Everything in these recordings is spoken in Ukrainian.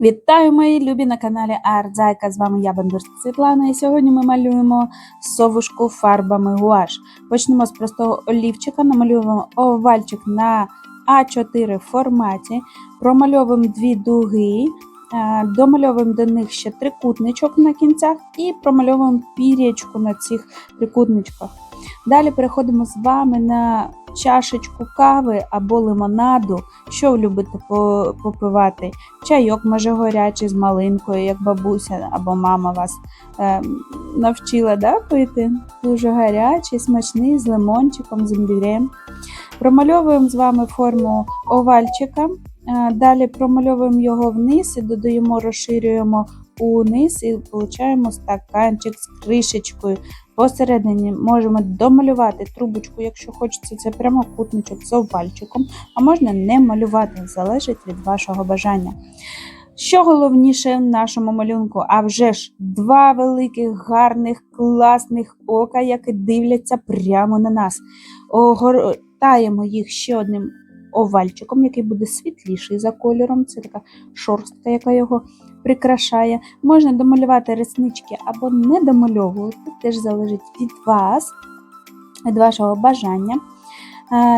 Вітаю, мої любі на каналі Артзайка. З вами я, Бандурська Світлана, і сьогодні ми малюємо совушку фарбами гуаш. Почнемо з простого олівчика, намалюємо овальчик на А4 форматі, промальовуємо дві дуги, е, домальовуємо до них ще трикутничок на кінцях і промальовуємо пір'ячку на цих трикутничках. Далі переходимо з вами на чашечку кави або лимонаду. Що ви любите попивати? Чайок, може, горячий з малинкою, як бабуся або мама вас е, навчила да, пити. Дуже гарячий, смачний, з лимончиком, з імбірем. Промальовуємо з вами форму овальчика. Е, Далі промальовуємо його вниз і додаємо, розширюємо униз і отримуємо стаканчик з кришечкою. Посередині можемо домалювати трубочку, якщо хочеться, це прямокутничок з овальчиком, а можна не малювати, залежить від вашого бажання. Що головніше в нашому малюнку? А вже ж два великих, гарних, класних ока, які дивляться прямо на нас. Огортаємо їх ще одним овальчиком, який буде світліший за кольором. Це така шорстка, яка його прикрашає. Можна домалювати реснички або не домальовувати, теж залежить від вас, від вашого бажання.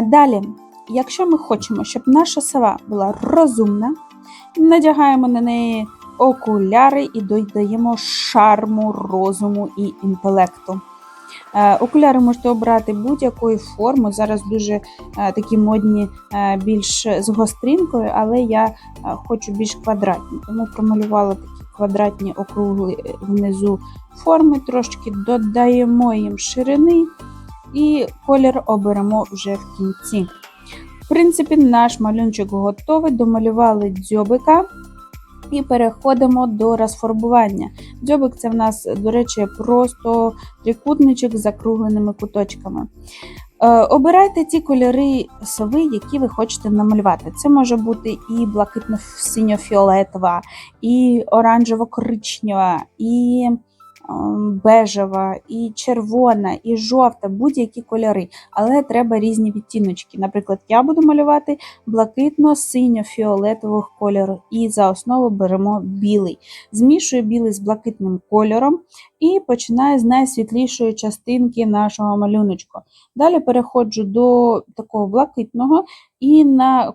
Далі, якщо ми хочемо, щоб наша сова була розумна, надягаємо на неї окуляри і додаємо шарму, розуму і інтелекту. Е, Окуляри можете обрати будь-якої форми. Зараз дуже е, такі модні, е, більш з гостринкою, але я хочу більш квадратні, тому промалювала такі квадратні округли внизу форми, трошки додаємо їм ширини і колір оберемо вже в кінці. В принципі, наш малюнчик готовий, домалювали дзьобика. І переходимо до розфарбування. Дзьобик це в нас, до речі, просто трикутничок з закругленими куточками. Е, обирайте ті кольори сови, які ви хочете намалювати. Це може бути і блакитно-синьо-фіолетова, і оранжево-коричнева, і бежева, і червона, і жовта, будь-які кольори. Але треба різні відтіночки. Наприклад, я буду малювати блакитно-синьо-фіолетового кольору. І за основу беремо білий. Змішую білий з блакитним кольором і починаю з найсвітлішої частинки нашого малюночку. Далі переходжу до такого блакитного і на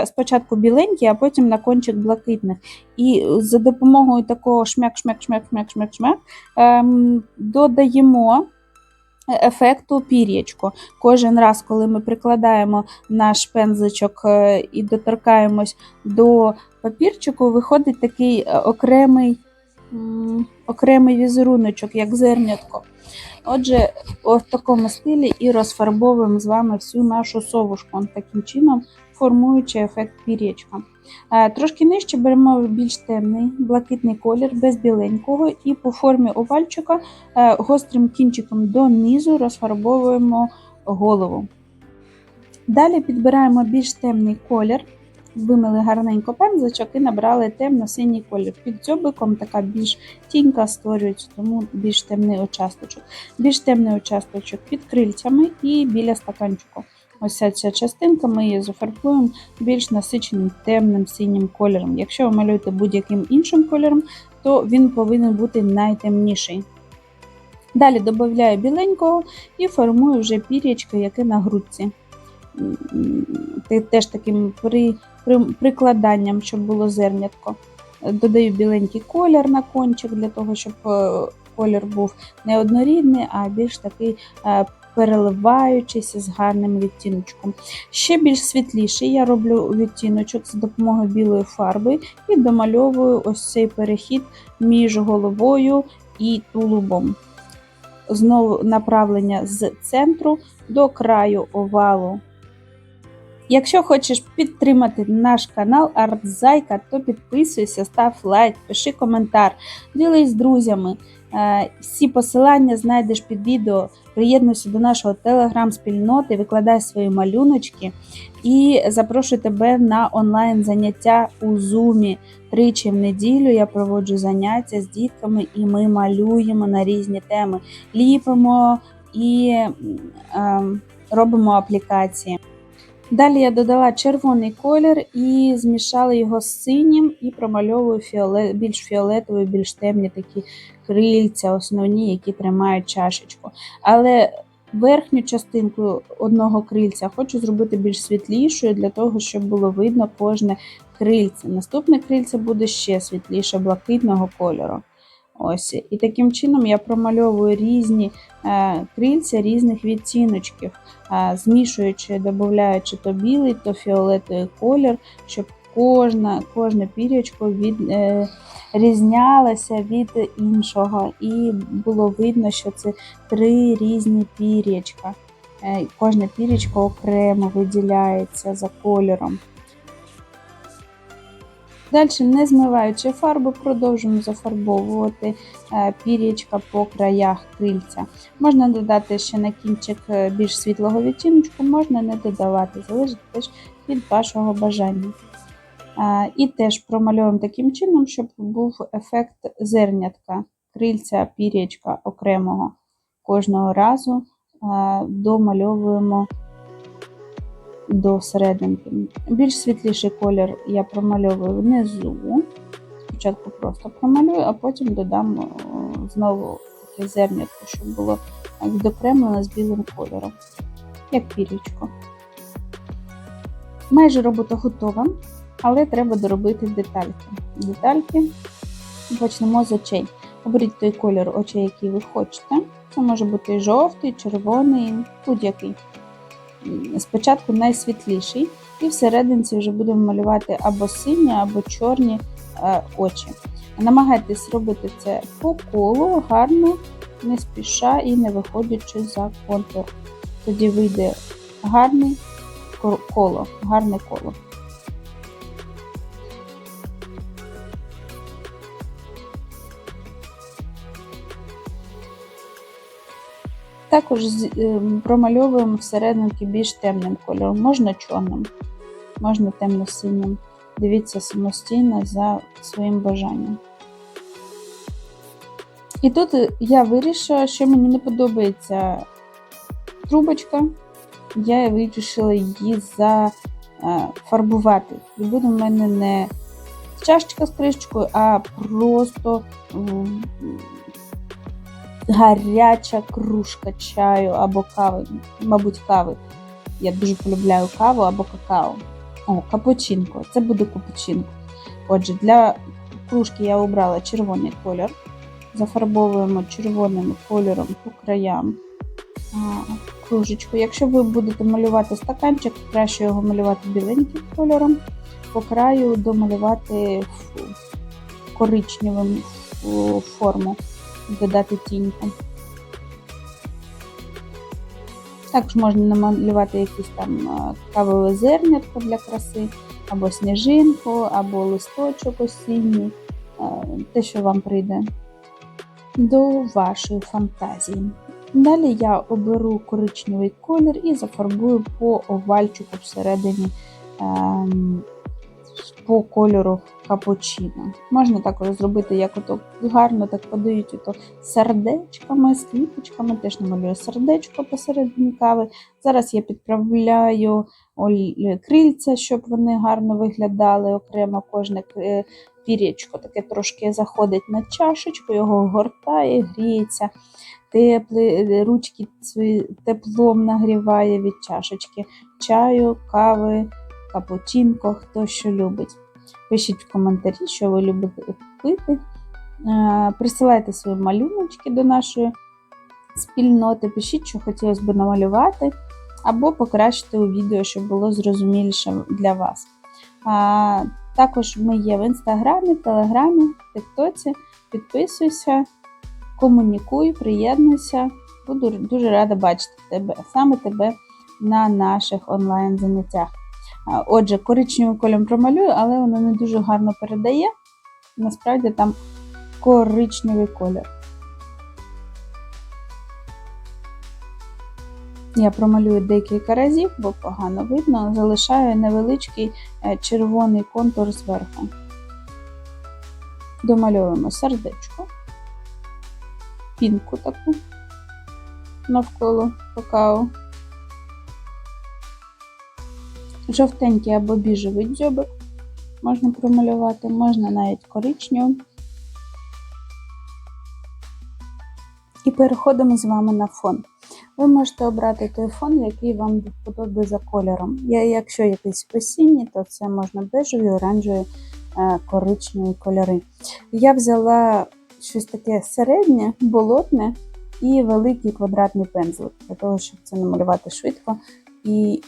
е, спочатку біленький, а потім на кончик блакитних. І за допомогою такого шмяк-шмяк-шмяк-шмяк-шмяк-шмяк ем, додаємо ефекту пір'ячко. Кожен раз, коли ми прикладаємо наш пензличок е, і доторкаємось до папірчику, виходить такий е, окремий, окремий візеруночок, як зернятко. Отже, в такому стилі і розфарбовуємо з вами всю нашу совушку, таким чином формуючи ефект пір'ячка. Е, Трошки нижче беремо більш темний блакитний колір без біленького, і по формі овальчика е, гострим кінчиком донизу розфарбовуємо голову. Далі підбираємо більш темний колір, вимили гарненько пензличок і набрали темно-синій колір. Під дзьобиком така більш тінька створюється, тому більш темний участочок. Більш темний участочок під крильцями і біля стаканчику. Ось ця частинка, ми її зафарбуємо більш насиченим темним синім кольором. Якщо ви малюєте будь-яким іншим кольором, то він повинен бути найтемніший. Далі додаю біленького і формую вже пір'ячко, яке на грудці. Теж таким при, при, прикладанням, щоб було зернятко. Додаю біленький колір на кончик для того, щоб е, колір був не однорідний, а більш такий е, переливаючийся з гарним відтіночком. Ще більш світліший я роблю відтіночок за допомогою білої фарби і домальовую ось цей перехід між головою і тулубом. Знову направлення з центру до краю овалу. Якщо хочеш підтримати наш канал Артзайка, то підписуйся, став лайк, пиши коментар, ділись з друзями. Е, Всі посилання знайдеш під відео. Приєднуйся до нашого телеграм-спільноти, викладай свої малюночки і запрошую тебе на онлайн заняття у Zoom. Тричі в неділю я проводжу заняття з дітками, і ми малюємо на різні теми. Ліпимо і ем, робимо аплікації. Далі я додала червоний колір і змішала його з синім і промальовую фіоле... більш фіолетові, більш темні такі крильця, основні, які тримають чашечку. Але верхню частинку одного крильця хочу зробити більш світлішою, для того, щоб було видно кожне крильце. Наступне крильце буде ще світліше блакитного кольору. Ось. І таким чином я промальовую різні е, крильця різних відтіночків, е, змішуючи, додаючи то білий, то фіолетовий колір, щоб кожна, кожне пір'ячко від, е, різнялося від іншого. І було видно, що це три різні пір'ячка. Е, кожне пір'ячко окремо виділяється за кольором. Далі, не змиваючи фарбу, продовжуємо зафарбовувати е, пір'ячка по краях крильця. Можна додати ще на кінчик е, більш світлого відтіночку, можна не додавати, залежить теж від вашого бажання. Е, І теж промальовуємо таким чином, щоб був ефект зернятка, крильця пір'ячка окремого. Кожного разу домальовуємо до серединки. Більш світліший колір я промальовую внизу. Спочатку просто промалюю, а потім додам знову таке зернятко, щоб було відокремлено з білим кольором, як пірічко. Майже робота готова, але треба доробити детальки. Детальки почнемо з очей. Оберіть той колір очей, який ви хочете. Це може бути жовтий, червоний, будь-який спочатку найсвітліший, і всерединці вже будемо малювати або сині, або чорні е, очі. Намагайтесь робити це по колу, гарно, не спіша і не виходячи за контур. Тоді вийде гарний коло, гарне коло. Також ем, промальовуємо всерединки більш темним кольором, можна чорним, можна темно-синім. Дивіться самостійно за своїм бажанням. І тут я вирішила, що мені не подобається трубочка, я вирішила її зафарбувати. І буде в мене не чашечка з кришечкою, а просто гаряча кружка чаю або кави, мабуть, кави. Я дуже полюбляю каву або какао. О, капучинко. Це буде капучинко. Отже, для кружки я обрала червоний колір. Зафарбовуємо червоним кольором по краям кружечку. Якщо ви будете малювати стаканчик, краще його малювати біленьким кольором, по краю домалювати коричневим форму додати тіньку. Також можна намалювати якісь там кавове зернятко для краси, або сніжинку, або листочок осінній, те, що вам прийде до вашої фантазії. Далі я оберу коричневий колір і зафарбую по овальчику всередині ем, по кольору капучино. Можна також зробити, як ото гарно так подають ото сердечками, з квіточками, теж намалюю сердечко посередині кави. Зараз я підправляю крильця, щоб вони гарно виглядали окремо кожне пір'ячко таке трошки заходить на чашечку, його гортає, гріється. Теплі, ручки теплом нагріває від чашечки чаю, кави, капучинко, хто що любить. Пишіть в коментарі, що ви любите пити. Е, присилайте свої малюночки до нашої спільноти, пишіть, що хотілося б намалювати, або покращити у відео, щоб було зрозуміліше для вас. Також ми є в інстаграмі, телеграмі, тиктоці. Підписуйся, комунікуй, приєднуйся. Буду дуже рада бачити тебе, саме тебе на наших онлайн-заняттях. Отже, коричневим кольором промалюю, але воно не дуже гарно передає. Насправді там коричневий колір. Я промалюю декілька разів, бо погано видно, залишаю невеличкий е, червоний контур зверху. Домальовуємо сердечко, пінку таку навколо какао. Жовтенький або біжевий дзьобик можна промалювати, можна навіть коричневим. І переходимо з вами на фон. Ви можете обрати той фон, який вам до вподоби за кольором. Якщо якийсь осінній, то це можна бежеві, оранжеві, е, коричневі кольори. Я взяла щось таке середнє, болотне і великий квадратний пензлик, для того, щоб це намалювати швидко і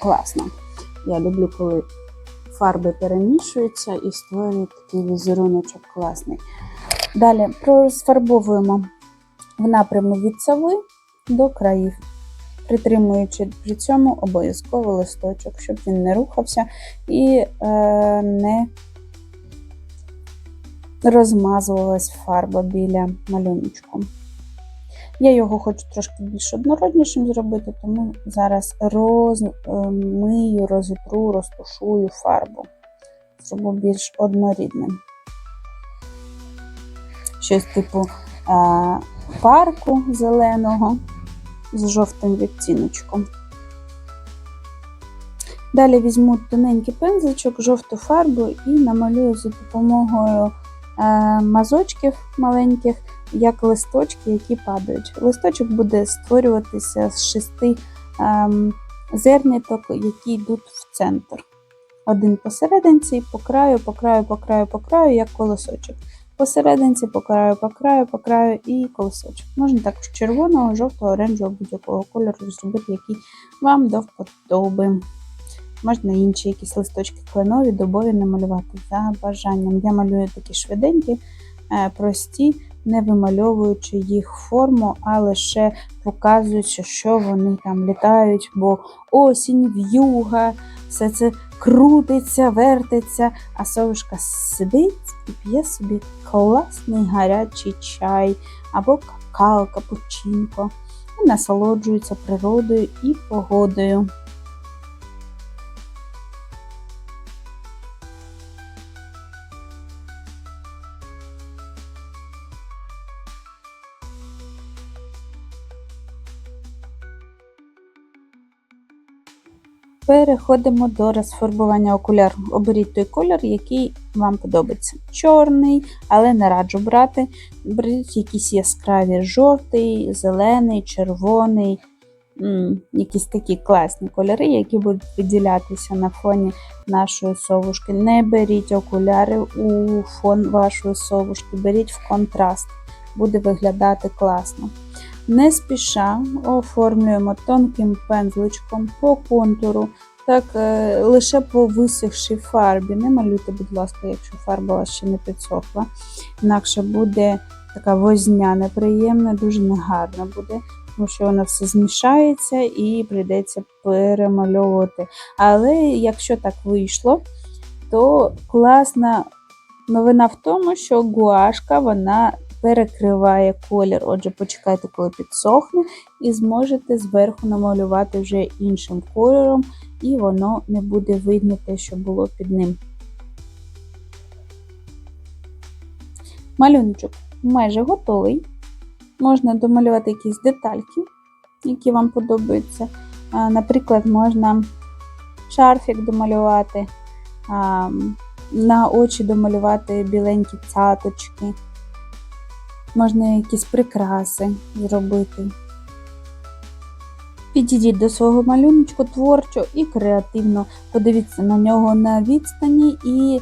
класно. Я люблю, коли фарби перемішуються і створюють такий візеруночок класний. Далі розфарбовуємо в напряму від сови до країв, притримуючи при цьому обов'язково листочок, щоб він не рухався і е, не розмазувалась фарба біля малюночку. Я його хочу трошки більш однороднішим зробити, тому зараз розмию, розітру, розтушую фарбу. Зроблю більш однорідним. Щось типу а, парку зеленого з жовтим відтіночком. Далі візьму тоненький пензличок, жовту фарбу і намалюю за допомогою е, мазочків маленьких, як листочки, які падають. Листочок буде створюватися з шести ем, зерняток, які йдуть в центр. Один посерединці, по краю, по краю, по краю, по краю, як колосочок. Посерединці, по краю, по краю, по краю і колосочок. Можна також червоного, жовтого, оранжевого, будь-якого кольору зробити, який вам до вподоби. Можна інші якісь листочки кленові, дубові намалювати за бажанням. Я малюю такі швиденькі, е, прості, не вимальовуючи їх форму, а лише показуючи, що вони там літають, бо осінь, в'юга, все це крутиться, вертиться, а совушка сидить і п'є собі класний гарячий чай або какао, капучинко і насолоджується природою і погодою. Переходимо до розфарбування окуляр. Оберіть той колір, який вам подобається. Чорний, але не раджу брати. Беріть якісь яскраві жовтий, зелений, червоний, якісь такі класні кольори, які будуть виділятися на фоні нашої совушки. Не беріть окуляри у фон вашої совушки, беріть в контраст, буде виглядати класно. Не спіша оформлюємо тонким пензличком по контуру, так е, лише по висохшій фарбі. Не малюйте, будь ласка, якщо фарба вас ще не підсохла. Інакше буде така возня неприємна, дуже негарна буде, тому що воно все змішається і прийдеться перемальовувати. Але якщо так вийшло, то класна новина в тому, що гуашка вона перекриває колір. Отже, почекайте, коли підсохне, і зможете зверху намалювати вже іншим кольором, і воно не буде видно те, що було під ним. Малюночок майже готовий. Можна домалювати якісь детальки, які вам подобаються. Наприклад, можна шарфік домалювати, на очі домалювати біленькі цяточки. Можна якісь прикраси зробити. Підійдіть до свого малюночку творчо і креативно. Подивіться на нього на відстані і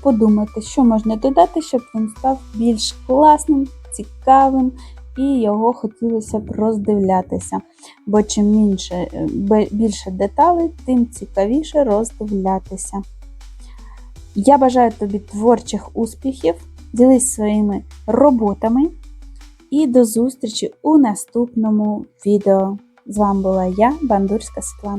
подумайте, що можна додати, щоб він став більш класним, цікавим і його хотілося б роздивлятися. Бо чим менше, е, більше деталей, тим цікавіше роздивлятися. Я бажаю тобі творчих успіхів, ділись своїми роботами і до зустрічі у наступному відео. З вами була я, Бандурська Світлана.